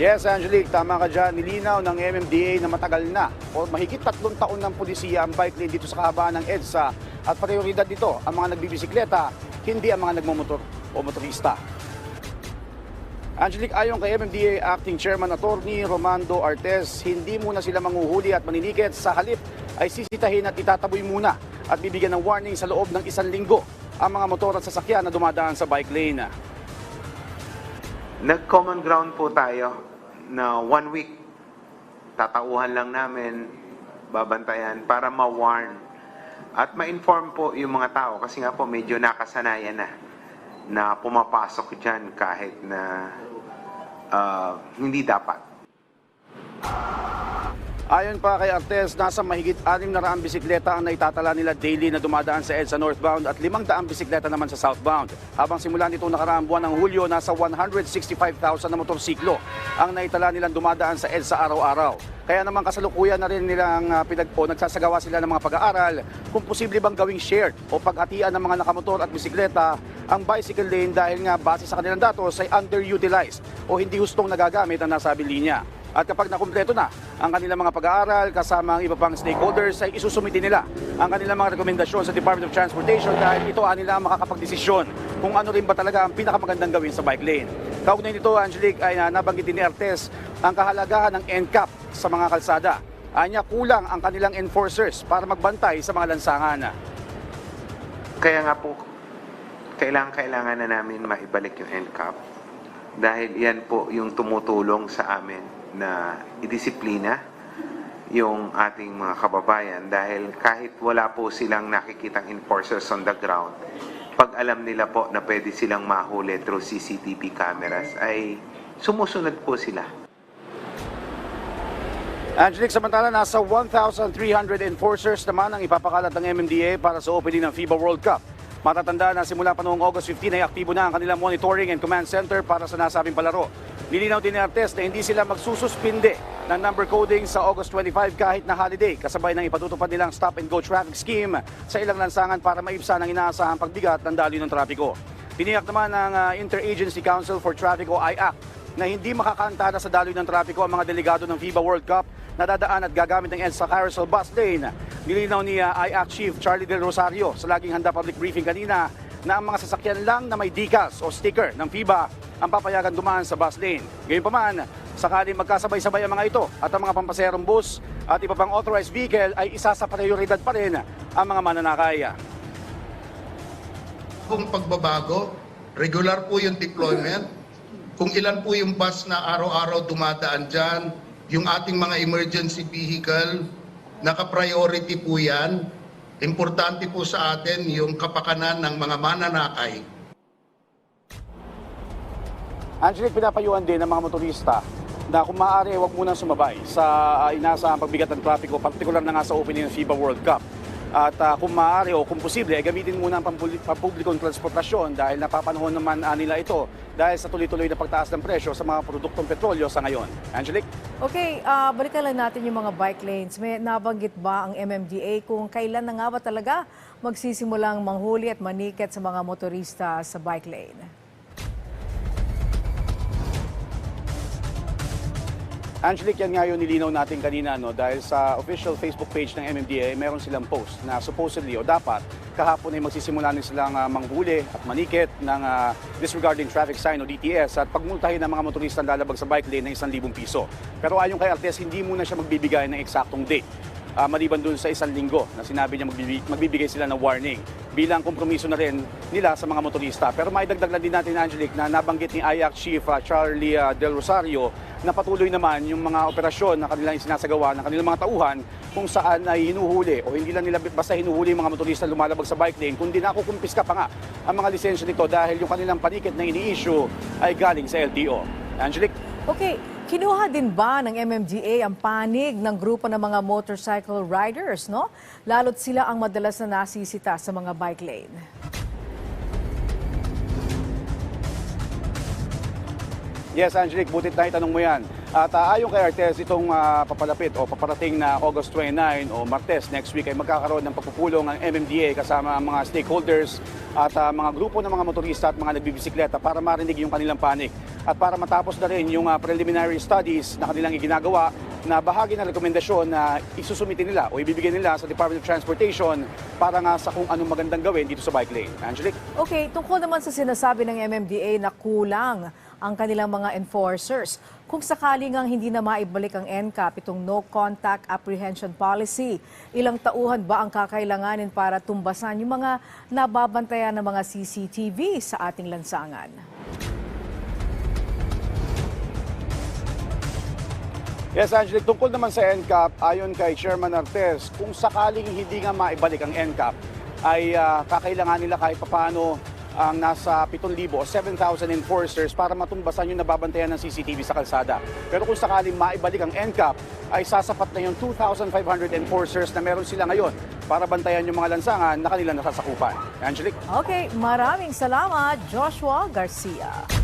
Yes, Angelique, tama ka dyan. Nilinaw ng MMDA na matagal na o mahigit tatlong taon ng polisiya ang bike lane dito sa kahabaan ng EDSA at prioridad dito ang mga nagbibisikleta, hindi ang mga nagmumotor o motorista. Angelique, ayon kay MMDA Acting Chairman Attorney Romando Artes, hindi muna sila manguhuli at maninikit. Sa halip ay sisitahin at itataboy muna at bibigyan ng warning sa loob ng isang linggo ang mga motor at sasakyan na dumadaan sa bike lane. Nag-common ground po tayo na one week, tatauhan lang namin, babantayan para ma-warn at ma-inform po yung mga tao kasi nga po medyo nakasanayan na na pumapasok dyan kahit na ah, hindi dapat. Ayon pa kay Artes, nasa mahigit 600 bisikleta ang naitatala nila daily na dumadaan sa EDSA northbound at 500 bisikleta naman sa southbound. Habang simula nitong nakaraang buwan ng Hulyo, nasa 165,000 na motorsiklo ang naitala nilang dumadaan sa EDSA araw-araw. Kaya naman kasalukuyan na rin nilang ah, pinag o nagsasagawa sila ng mga pag-aaral kung posible bang gawing shared o paghatian ng mga nakamotor at bisikleta ang bicycle lane dahil nga base sa kanilang datos ay underutilized o hindi hustong nagagamit ang nasabing linya. At kapag nakumpleto na ang kanilang mga pag-aaral kasama ang iba pang stakeholders ay isusumiti nila ang kanilang mga rekomendasyon sa Department of Transportation dahil ito ang nila ang makakapagdesisyon kung ano rin ba talaga ang pinakamagandang gawin sa bike lane. Kaugnay nito, Angelique, ay uh, nabanggit ni Artes ang kahalagahan ng NCAP sa mga kalsada. Anya kulang ang kanilang enforcers para magbantay sa mga lansangan. Kaya nga po, kailangan kailangan na namin maibalik yung NCAP dahil yan po yung tumutulong sa amin na idisiplina yung ating mga kababayan dahil kahit wala po silang nakikitang enforcers on the ground, pag alam nila po na pwede silang mahuli through CCTV cameras ay sumusunod po sila. Angelique, samantala nasa 1,300 enforcers naman ang ipapakalat ng MMDA para sa opening ng FIBA World Cup. Matatanda na simula pa noong August 15 ay aktibo na ang kanilang monitoring and command center para sa nasabing palaro. Nilinaw din ni Artes na hindi sila magsususpinde ng number coding sa August 25 kahit na holiday kasabay ng ipatutupad nilang stop and go traffic scheme sa ilang lansangan para maibsan ang inaasahang pagbigat ng daloy ng trapiko. Tiniyak naman ng uh, Interagency Council for Traffic o IAC na hindi makakaantada sa daloy ng trapiko ang mga delegado ng FIBA World Cup na dadaan at gagamit ng EDSA Carousel Bus Lane. Nilinaw ni uh, IAC Chief Charlie Del Rosario sa laging handa public briefing kanina na ang mga sasakyan lang na may decals o sticker ng FIBA ang papayagan dumaan sa bus lane. Gayunpaman, sakaling magkasabay-sabay ang mga ito at ang mga pampaserong bus at iba pang authorized vehicle ay isa sa prioridad pa rin ang mga mananakay. Kung pagbabago, regular po yung deployment. Kung ilan po yung bus na araw-araw dumadaan dyan, yung ating mga emergency vehicle, naka-priority po yan. Importante po sa atin yung kapakanan ng mga mananakay. Angelique, pinapayuhan din ng mga motorista na kung maaari, huwag munang sumabay sa uh, inaasahang pagbigat ng trapiko, partikular na nga sa opening ng FIBA World Cup. At ah, kung maaari o kung posible, ay gamitin muna ang pampublikong transportasyon dahil napapanahon naman ah, nila ito dahil sa tuloy-tuloy na pagtaas ng presyo sa mga produktong petrolyo sa ngayon. Angelique? Okay, ah, balikan lang natin yung mga bike lanes. May nabanggit ba ang MMDA kung kailan na nga ba talaga magsisimulang manghuli at maniket sa mga motorista sa bike lane? Angelique, yan nga yung nilinaw natin kanina no, dahil sa official Facebook page ng MMDA, meron silang post na supposedly o dapat kahapon ay magsisimula na silang ah, manghuli at manikit ng ah, disregarding traffic sign o DTS at pagmultahin ng mga motorista lalabag sa bike lane ng 1,000 piso. Pero ayon kay Artes, hindi muna siya magbibigay ng eksaktong date. Ah, maliban dun sa isang linggo na sinabi niya magbibigay, magbibigay sila ng warning bilang kompromiso na rin nila sa mga motorista. Pero maidagdag lang din natin, Angelique, na nabanggit ni IAC Chief ah, Charlie ah, Del Rosario na patuloy naman yung mga operasyon na kanilang sinasagawa ng kanilang mga tauhan kung saan ay hinuhuli o hindi lang nila basta hinuhuli yung mga motorista lumalabag sa bike lane, kundi nakukumpiska pa nga ang mga lisensya nito dahil yung kanilang panikit na ini-issue ay galing sa LTO. Angelique? Okay, kinuha din ba ng MMDA ang panig ng grupo ng mga motorcycle riders, no? Lalo't sila ang madalas na nasisita sa mga bike lane. Yes, Angelique, butit na itanong mo yan. At ah, ayon kay Artes, itong ah, papalapit o paparating na August 29 o Martes next week ay magkakaroon ng pagpupulong ng MMDA kasama ang mga stakeholders at ah, mga grupo ng mga motorista at mga nagbibisikleta para marinig yung kanilang panik. At para matapos na rin yung ah, preliminary studies na kanilang iginagawa na bahagi ng rekomendasyon na isusumitin nila o ibibigay nila sa Department of Transportation para nga sa kung anong magandang gawin dito sa bike lane. Angelique? Okay, tungkol naman sa sinasabi ng MMDA na kulang ang kanilang mga enforcers. Kung sakali ngang hindi na maibalik ang NCAP, itong no contact apprehension policy, ilang tauhan ba ang kakailanganin para tumbasan yung mga nababantayan ng mga CCTV sa ating lansangan? Yes, Angelique, tungkol naman sa NCAP, ayon kay Chairman Artes, kung sakaling hindi nga maibalik ang NCAP, ay ah, kakailangan nila kahit papano ang nasa 7,000 o 7,000 enforcers para matumbasan yung nababantayan ng CCTV sa kalsada. Pero kung sakaling maibalik ang NCAP, ay sasapat na yung 2,500 enforcers na meron sila ngayon para bantayan yung mga lansangan na kanilang nasasakupan. Angelique? Okay, maraming salamat, Joshua Garcia.